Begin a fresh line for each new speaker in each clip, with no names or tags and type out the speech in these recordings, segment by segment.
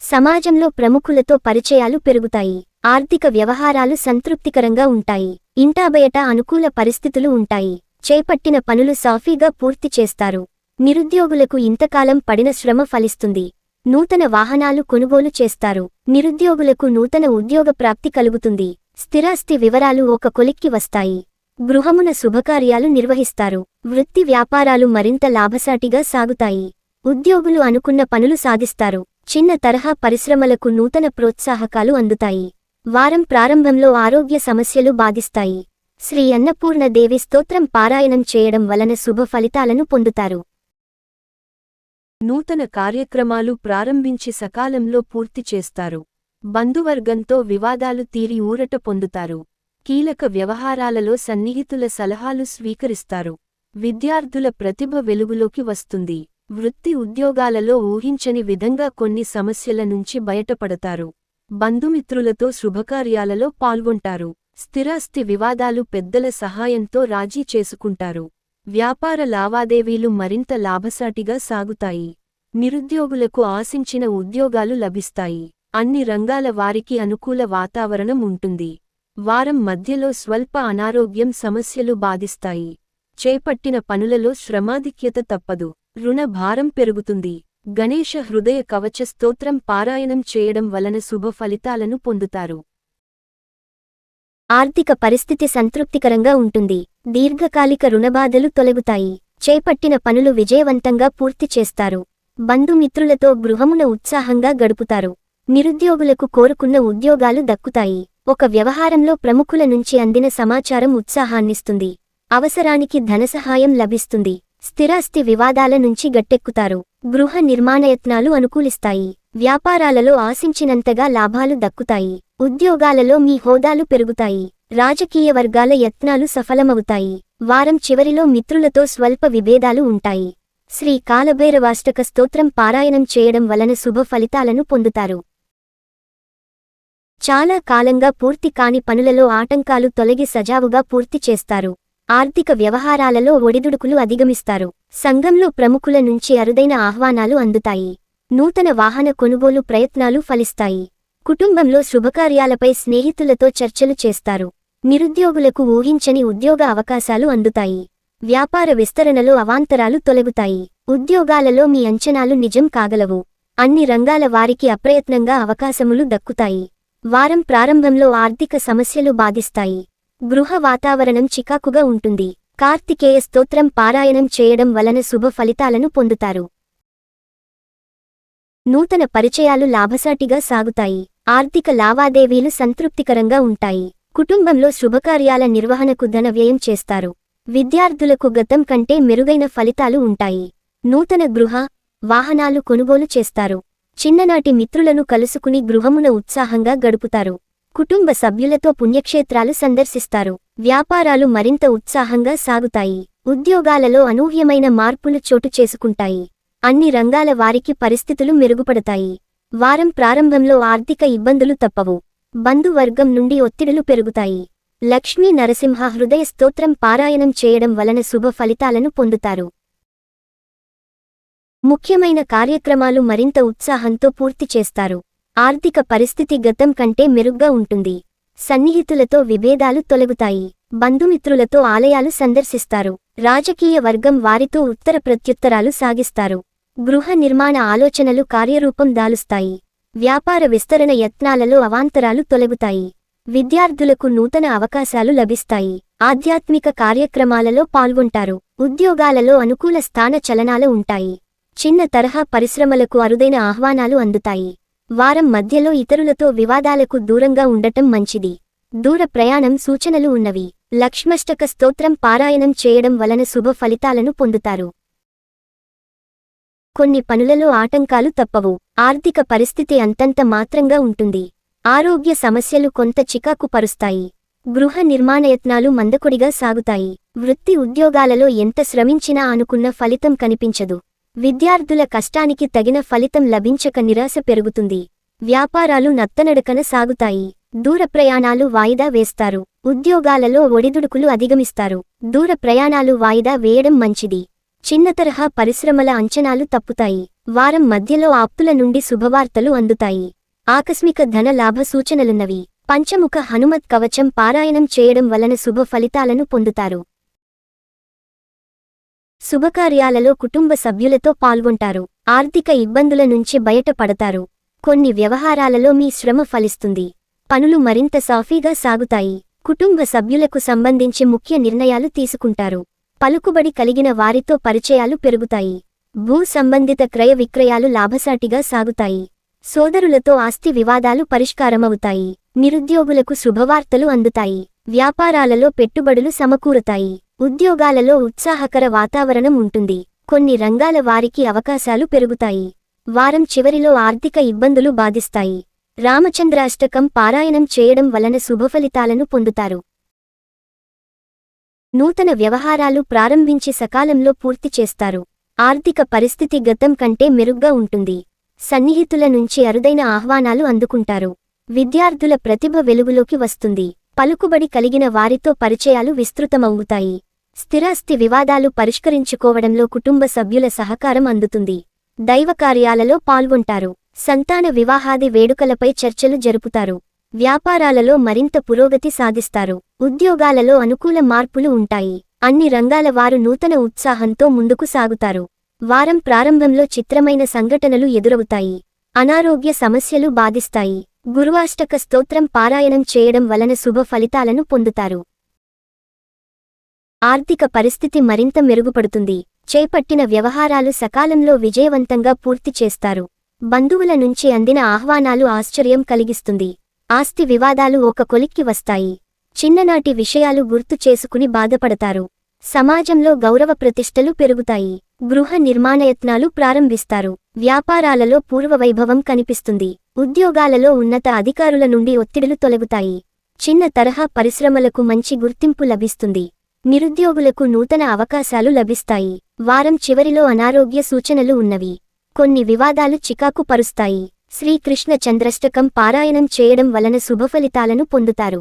సమాజంలో ప్రముఖులతో పరిచయాలు పెరుగుతాయి. ఆర్థిక వ్యవహారాలు సంతృప్తికరంగా ఉంటాయి. ఇంటాబయట అనుకూల పరిస్థితులు ఉంటాయి. చేపట్టిన పనులు సాఫీగా పూర్తి చేస్తారు. నిరుద్యోగులకు ఇంతకాలం పడిన శ్రమ ఫలిస్తుంది. నూతన వాహనాలు కొనుగోలు చేస్తారు. నిరుద్యోగులకు నూతన ఉద్యోగ ప్రాప్తి కలుగుతుంది. స్థిరాస్తి వివరాలు ఒక కొలిక్కి వస్తాయి. గృహమున శుభకార్యాలు నిర్వహిస్తారు. వృత్తి వ్యాపారాలు మరింత లాభసాటిగా సాగుతాయి. ఉద్యోగులు అనుకున్న పనులు సాధిస్తారు చిన్న తరహా పరిశ్రమలకు నూతన ప్రోత్సాహకాలు అందుతాయి. వారం ప్రారంభంలో ఆరోగ్య సమస్యలు బాధిస్తాయి. శ్రీ అన్నపూర్ణ దేవి స్తోత్రం పారాయణం చేయడం వలన శుభ ఫలితాలను పొందుతారు.
నూతన కార్యక్రమాలు ప్రారంభించి సకాలంలో పూర్తి చేస్తారు. బంధువర్గంతో వివాదాలు తీరి ఊరట పొందుతారు. కీలక వ్యవహారాలలో సన్నిహితుల సలహాలు స్వీకరిస్తారు. విద్యార్థుల ప్రతిభ వెలుగులోకి వస్తుంది. వృత్తి ఉద్యోగాలలో ఊహించని విధంగా కొన్ని సమస్యల నుంచి బయటపడతారు. బంధుమిత్రులతో శుభకార్యాలలో పాల్గొంటారు. స్థిరాస్తి వివాదాలు పెద్దల సహాయంతో రాజీ చేసుకుంటారు. వ్యాపార లావాదేవీలు మరింత లాభసాటిగా సాగుతాయి. నిరుద్యోగులకు ఆశించిన ఉద్యోగాలు లభిస్తాయి. అన్ని రంగాల వారికి అనుకూల వాతావరణం ఉంటుంది. వారం మధ్యలో స్వల్ప అనారోగ్యం సమస్యలు బాధిస్తాయి. చేపట్టిన పనులలో శ్రమాధిక్యత తప్పదు. రుణ భారం పెరుగుతుంది. గణేశ హృదయ కవచ స్తోత్రం పారాయణం చేయడం వలన శుభ ఫలితాలను పొందుతారు.
ఆర్థిక పరిస్థితి సంతృప్తికరంగా ఉంటుంది. దీర్ఘకాలిక రుణబాధలు తొలగుతాయి. చేపట్టిన పనులు విజయవంతంగా పూర్తి చేస్తారు. బంధుమిత్రులతో గృహమున ఉత్సాహంగా గడుపుతారు. నిరుద్యోగులకు కోరుకున్న ఉద్యోగాలు దక్కుతాయి. ఒక వ్యవహారంలో ప్రముఖుల నుంచి అందిన సమాచారం ఉత్సాహాన్నిస్తుంది. అవసరానికి ధనసహాయం లభిస్తుంది. స్థిరాస్తి వివాదాల నుంచి గట్టెక్కుతారు. గృహ నిర్మాణయత్నాలు అనుకూలిస్తాయి. వ్యాపారాలలో ఆశించినంతగా లాభాలు దక్కుతాయి. ఉద్యోగాలలో మీ హోదాలు పెరుగుతాయి. రాజకీయ వర్గాల యత్నాలు సఫలమవుతాయి. వారం చివరిలో మిత్రులతో స్వల్ప విభేదాలు ఉంటాయి. శ్రీ కాలభైరవాష్టక స్తోత్రం పారాయణం చేయడం వలన శుభ ఫలితాలను పొందుతారు. చాలా కాలంగా పూర్తి కాని పనులలో ఆటంకాలు తొలగి సజావుగా పూర్తి చేస్తారు. ఆర్థిక వ్యవహారాలలో ఒడిదుడుకులు అధిగమిస్తారు. సంఘంలో ప్రముఖుల నుంచి అరుదైన ఆహ్వానాలు అందుతాయి. నూతన వాహన కొనుగోలు ప్రయత్నాలు ఫలిస్తాయి. కుటుంబంలో శుభకార్యాలపై స్నేహితులతో చర్చలు చేస్తారు. నిరుద్యోగులకు ఊహించని ఉద్యోగ అవకాశాలు అందుతాయి. వ్యాపార విస్తరణలో అవాంతరాలు తొలగుతాయి. ఉద్యోగాలలో మీ అంచనాలు నిజం కాగలవు. అన్ని రంగాల వారికి అప్రయత్నంగా అవకాశములు దక్కుతాయి. వారం ప్రారంభంలో ఆర్థిక సమస్యలు బాధిస్తాయి. గృహ వాతావరణం చికాకుగా ఉంటుంది. కార్తికేయ స్తోత్రం పారాయణం చేయడం వలన శుభ ఫలితాలను పొందుతారు. నూతన పరిచయాలు లాభసాటిగా సాగుతాయి. ఆర్థిక లావాదేవీలు సంతృప్తికరంగా ఉంటాయి. కుటుంబంలో శుభకార్యాల నిర్వహణకు ధన వ్యయం చేస్తారు. విద్యార్థులకు గతం కంటే మెరుగైన ఫలితాలు ఉంటాయి. నూతన గృహ వాహనాలు కొనుగోలు చేస్తారు. చిన్ననాటి మిత్రులను కలుసుకుని గృహమున ఉత్సాహంగా గడుపుతారు. కుటుంబ సభ్యులతో పుణ్యక్షేత్రాలు సందర్శిస్తారు. వ్యాపారాలు మరింత ఉత్సాహంగా సాగుతాయి. ఉద్యోగాలలో అనూహ్యమైన మార్పులు చోటు చేసుకుంటాయి. అన్ని రంగాల వారికి పరిస్థితులు మెరుగుపడతాయి. వారం ప్రారంభంలో ఆర్థిక ఇబ్బందులు తప్పవు. బంధువర్గం నుండి ఒత్తిడులు పెరుగుతాయి. లక్ష్మీ నరసింహ హృదయ స్తోత్రం పారాయణం చేయడం వలన శుభ ఫలితాలను పొందుతారు. ముఖ్యమైన కార్యక్రమాలు మరింత ఉత్సాహంతో పూర్తి చేస్తారు. ఆర్థిక పరిస్థితి గతం కంటే మెరుగ్గా ఉంటుంది. సన్నిహితులతో విభేదాలు తొలగుతాయి. బంధుమిత్రులతో ఆలయాలు సందర్శిస్తారు. రాజకీయ వర్గం వారితో ఉత్తర ప్రత్యుత్తరాలు సాగిస్తారు. గృహ నిర్మాణ ఆలోచనలు కార్యరూపం దాలుస్తాయి. వ్యాపార విస్తరణ యత్నాలలో అవాంతరాలు తొలగుతాయి. విద్యార్థులకు నూతన అవకాశాలు లభిస్తాయి. ఆధ్యాత్మిక కార్యక్రమాలలో పాల్గొంటారు. ఉద్యోగాలలో అనుకూల స్థాన చలనాలు ఉంటాయి. చిన్న తరహా పరిశ్రమలకు అరుదైన ఆహ్వానాలు అందుతాయి. వారం మధ్యలో ఇతరులతో వివాదాలకు దూరంగా ఉండటం మంచిది. దూర ప్రయాణం సూచనలు ఉన్నవి. లక్ష్మష్టక స్తోత్రం పారాయణం చేయడం వలన శుభ ఫలితాలను పొందుతారు. కొన్ని పనులలో ఆటంకాలు తప్పవు. ఆర్థిక పరిస్థితి అంతంత మాత్రంగా ఉంటుంది. ఆరోగ్య సమస్యలు కొంత చికాకు పరుస్తాయి. గృహ నిర్మాణయత్నాలు మందకొడిగా సాగుతాయి. వృత్తి ఉద్యోగాలలో ఎంత శ్రమించినా అనుకున్న ఫలితం కనిపించదు. విద్యార్థుల కష్టానికి తగిన ఫలితం లభించక నిరాశ పెరుగుతుంది. వ్యాపారాలు నత్తనడకన సాగుతాయి. దూర ప్రయాణాలు వాయిదా వేస్తారు. ఉద్యోగాలలో ఒడిదుడుకులు అధిగమిస్తారు. దూర ప్రయాణాలు వాయిదా వేయడం మంచిది. చిన్న తరహా పరిశ్రమల అంచనాలు తప్పుతాయి. వారం మధ్యలో ఆప్తుల నుండి శుభవార్తలు అందుతాయి. ఆకస్మిక ధన లాభ సూచనలున్నవి. పంచముఖ హనుమత్ కవచం పారాయణం చేయడం వలన శుభ ఫలితాలను పొందుతారు. శుభకార్యాలలో కుటుంబ సభ్యులతో పాల్గొంటారు. ఆర్థిక ఇబ్బందుల నుంచి బయటపడతారు. కొన్ని వ్యవహారాలలో మీ శ్రమ ఫలిస్తుంది. పనులు మరింత సాఫీగా సాగుతాయి. కుటుంబ సభ్యులకు సంబంధించి ముఖ్య నిర్ణయాలు తీసుకుంటారు. పలుకుబడి కలిగిన వారితో పరిచయాలు పెరుగుతాయి. భూ సంబంధిత క్రయ విక్రయాలు లాభసాటిగా సాగుతాయి. సోదరులతో ఆస్తి వివాదాలు పరిష్కారమవుతాయి. నిరుద్యోగులకు శుభవార్తలు అందుతాయి. వ్యాపారాలలో పెట్టుబడులు సమకూరుతాయి. ఉద్యోగాలలో ఉత్సాహకర వాతావరణం ఉంటుంది. కొన్ని రంగాల వారికి అవకాశాలు పెరుగుతాయి. వారం చివరిలో ఆర్థిక ఇబ్బందులు బాధిస్తాయి. రామచంద్రాష్టకం పారాయణం చేయడం వలన శుభఫలితాలను పొందుతారు. నూతన వ్యవహారాలు ప్రారంభించి సకాలంలో పూర్తి చేస్తారు. ఆర్థిక పరిస్థితి గతం కంటే మెరుగ్గా ఉంటుంది. సన్నిహితుల నుంచి అరుదైన ఆహ్వానాలు అందుకుంటారు. విద్యార్థుల ప్రతిభ వెలుగులోకి వస్తుంది. పలుకుబడి కలిగిన వారితో పరిచయాలు విస్తృతమవుతాయి. స్థిరాస్తి వివాదాలు పరిష్కరించుకోవడంలో కుటుంబ సభ్యుల సహకారం అందుతుంది. దైవకార్యాలలో పాల్గొంటారు. సంతాన వివాహాది వేడుకలపై చర్చలు జరుపుతారు. వ్యాపారాలలో మరింత పురోగతి సాధిస్తారు. ఉద్యోగాలలో అనుకూల మార్పులు ఉంటాయి. అన్ని రంగాల వారు నూతన ఉత్సాహంతో ముందుకు సాగుతారు. వారం ప్రారంభంలో చిత్రమైన సంఘటనలు ఎదురవుతాయి. అనారోగ్య సమస్యలు బాధిస్తాయి. గురువాష్టక స్తోత్రం పారాయణం చేయడం వలన శుభ ఫలితాలను పొందుతారు. ఆర్థిక పరిస్థితి మరింత మెరుగుపడుతుంది. చేపట్టిన వ్యవహారాలు సకాలంలో విజయవంతంగా పూర్తి చేస్తారు. బంధువుల నుంచి అందిన ఆహ్వానాలు ఆశ్చర్యం కలిగిస్తుంది. ఆస్తి వివాదాలు ఒక కొలిక్కి వస్తాయి. చిన్ననాటి విషయాలు గుర్తు చేసుకుని బాధపడతారు. సమాజంలో గౌరవ ప్రతిష్టలు పెరుగుతాయి. గృహ నిర్మాణయత్నాలు ప్రారంభిస్తారు. వ్యాపారాలలో పూర్వవైభవం కనిపిస్తుంది. ఉద్యోగాలలో ఉన్నత అధికారుల నుండి ఒత్తిడులు తొలగుతాయి. చిన్న తరహా పరిశ్రమలకు మంచి గుర్తింపు లభిస్తుంది. నిరుద్యోగులకు నూతన అవకాశాలు లభిస్తాయి. వారం చివరిలో అనారోగ్య సూచనలు ఉన్నవి. కొన్ని వివాదాలు చికాకు పరుస్తాయి. శ్రీకృష్ణ చంద్రష్టకం పారాయణం చేయడం వలన శుభఫలితాలను పొందుతారు.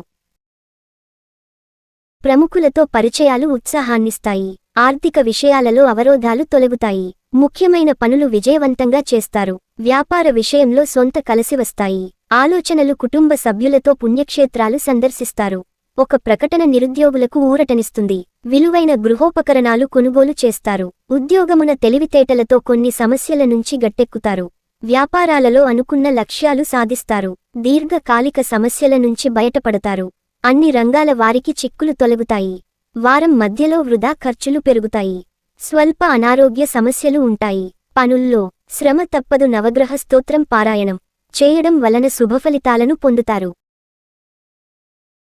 ప్రముఖులతో పరిచయాలు ఉత్సాహాన్నిస్తాయి. ఆర్థిక విషయాలలో అవరోధాలు తొలగుతాయి. ముఖ్యమైన పనులు విజయవంతంగా చేస్తారు. వ్యాపార విషయంలో సొంత కలసివస్తాయి ఆలోచనలు కుటుంబ సభ్యులతో పుణ్యక్షేత్రాలు సందర్శిస్తారు. ఒక ప్రకటన నిరుద్యోగులకు ఊరటనిస్తుంది. విలువైన గృహోపకరణాలు కొనుగోలు చేస్తారు. ఉద్యోగమున తెలివితేటలతో కొన్ని సమస్యల నుంచి గట్టెక్కుతారు. వ్యాపారాలలో అనుకున్న లక్ష్యాలు సాధిస్తారు. దీర్ఘకాలిక సమస్యల నుంచి బయటపడతారు. అన్ని రంగాల వారికి చిక్కులు తొలగుతాయి. వారం మధ్యలో వృధా ఖర్చులు పెరుగుతాయి. స్వల్ప అనారోగ్య సమస్యలు ఉంటాయి. పనుల్లో శ్రమ తప్పదు నవగ్రహ స్తోత్రం పారాయణం. చేయడం వలన శుభఫలితాలను పొందుతారు.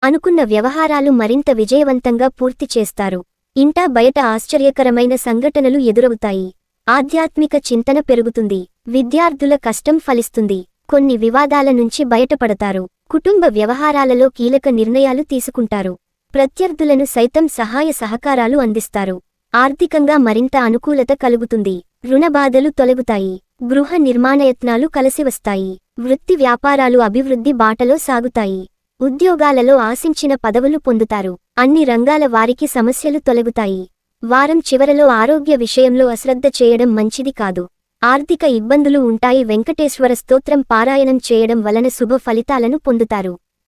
అనుకున్న వ్యవహారాలు మరింత విజయవంతంగా పూర్తి చేస్తారు. ఇంటా బయట ఆశ్చర్యకరమైన సంఘటనలు ఎదురవుతాయి. ఆధ్యాత్మిక చింతన పెరుగుతుంది. విద్యార్థుల కష్టం ఫలిస్తుంది. కొన్ని వివాదాల నుంచి బయటపడతారు. కుటుంబ వ్యవహారాలలో కీలక నిర్ణయాలు తీసుకుంటారు. ప్రత్యర్థులను సైతం సహాయ సహకారాలు అందిస్తారు. ఆర్థికంగా మరింత అనుకూలత కలుగుతుంది. రుణబాధలు తొలగుతాయి. గృహ నిర్మాణయత్నాలు కలిసివస్తాయి వృత్తి వ్యాపారాలు అభివృద్ధి బాటలో సాగుతాయి. ఉద్యోగాలలో ఆశించిన పదవులు పొందుతారు. అన్ని రంగాల వారికి సమస్యలు తొలగుతాయి. వారం చివరలో ఆరోగ్య విషయంలో అశ్రద్ధ చేయడం మంచిది కాదు. ఆర్థిక ఇబ్బందులు ఉంటాయి. వెంకటేశ్వర స్తోత్రం పారాయణం చేయడం వలన శుభ ఫలితాలను పొందుతారు.